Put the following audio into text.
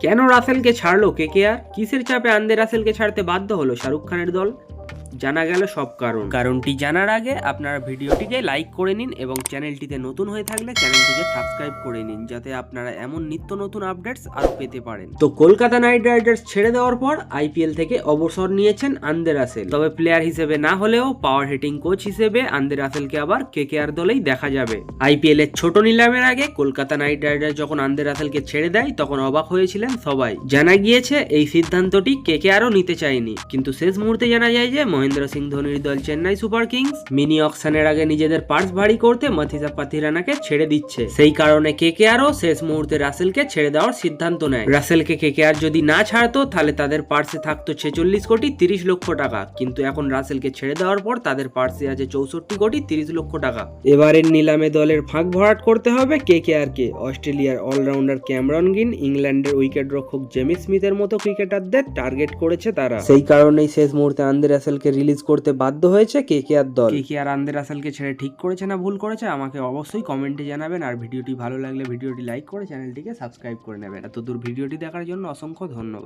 কেন রাসেলকে ছাড়লো কেকেআর কিসের চাপে আন্দে রাসেলকে ছাড়তে বাধ্য হলো শাহরুখ খানের দল? জানা গেল সব কারণ। কারণটি জানার আগে আপনারা ভিডিওটিকে লাইক করে নিন এবং চ্যানেলটিতে নতুন হয়ে থাকলে চ্যানেলটিকে সাবস্ক্রাইব করে নিন যাতে আপনারা এমন নিত্য নতুন আপডেটস আরও পেতে পারেন। তো কলকাতা নাইট রাইডার্স ছেড়ে দেওয়ার পর আইপিএল থেকে অবসর নিয়েছেন আন্দে রাসেল। তবে প্লেয়ার হিসেবে না হলেও পাওয়ার হিটিং কোচ হিসেবে আন্দে রাসেলকে আবার কেকেআর দলেই দেখা যাবে। আইপিএল এর ছোট নিলামের আগে কলকাতা নাইট রাইডার্স যখন আন্দে রাসেলকে ছেড়ে দেয় তখন অবাক হয়েছিলেন সবাই। জানা গিয়েছে এই সিদ্ধান্তটি কেকেআরও নিতে চায়নি। কিন্তু শেষ মুহূর্তে জানা যায় যে মহেন্দ্র সিং ধোনির দল চেন্নাই সুপার কিংস। মিনি অকশনের আগে নিজেদের পার্স ভারী করতে মাথিসা পাথিরানাকে ছেড়ে দিচ্ছে। সেই কারণে কেকেআরও শেষ মুহূর্তে রাসেলকে ছেড়ে দেওয়ার সিদ্ধান্ত নেয়। রাসেলকে কেকেআর যদি না ছাড়তো, তাহলে তাদের পার্সে থাকতো ছেচল্লিশ কোটি তিরিশ লক্ষ টাকা। কিন্তু এখন রাসেলকে ছেড়ে দেওয়ার পর তাদের পার্সে আছে চৌষট্টি কোটি তিরিশ লক্ষ টাকা। এবারের নিলামে দলের ফাঁক ভরাট করতে হবে কেকেআর কে অস্ট্রেলিয়ার অলরাউন্ডার ক্যামরন গিন, ইংল্যান্ডের উইকেট রক্ষক জেমি স্মিথের মতো ক্রিকেটারদের টার্গেট করেছে তারা। সেই কারণেই শেষ মুহূর্তে আন্দে রাসেলকে রিলিজ করতে বাধ্য হয়েছে কে কে আর দল? কে কেকেআর আন্দের রাসেলকে ছেড়ে ঠিক করেছে না ভুল করেছে আমাকে অবশ্যই কমেন্টে জানাবেন। আর ভিডিওটি ভালো লাগলে ভিডিওটি লাইক করে চ্যানেলটিকে সাবস্ক্রাইব করে নেবেন। এত দূর ভিডিওটি দেখার জন্য অসংখ্য ধন্যবাদ।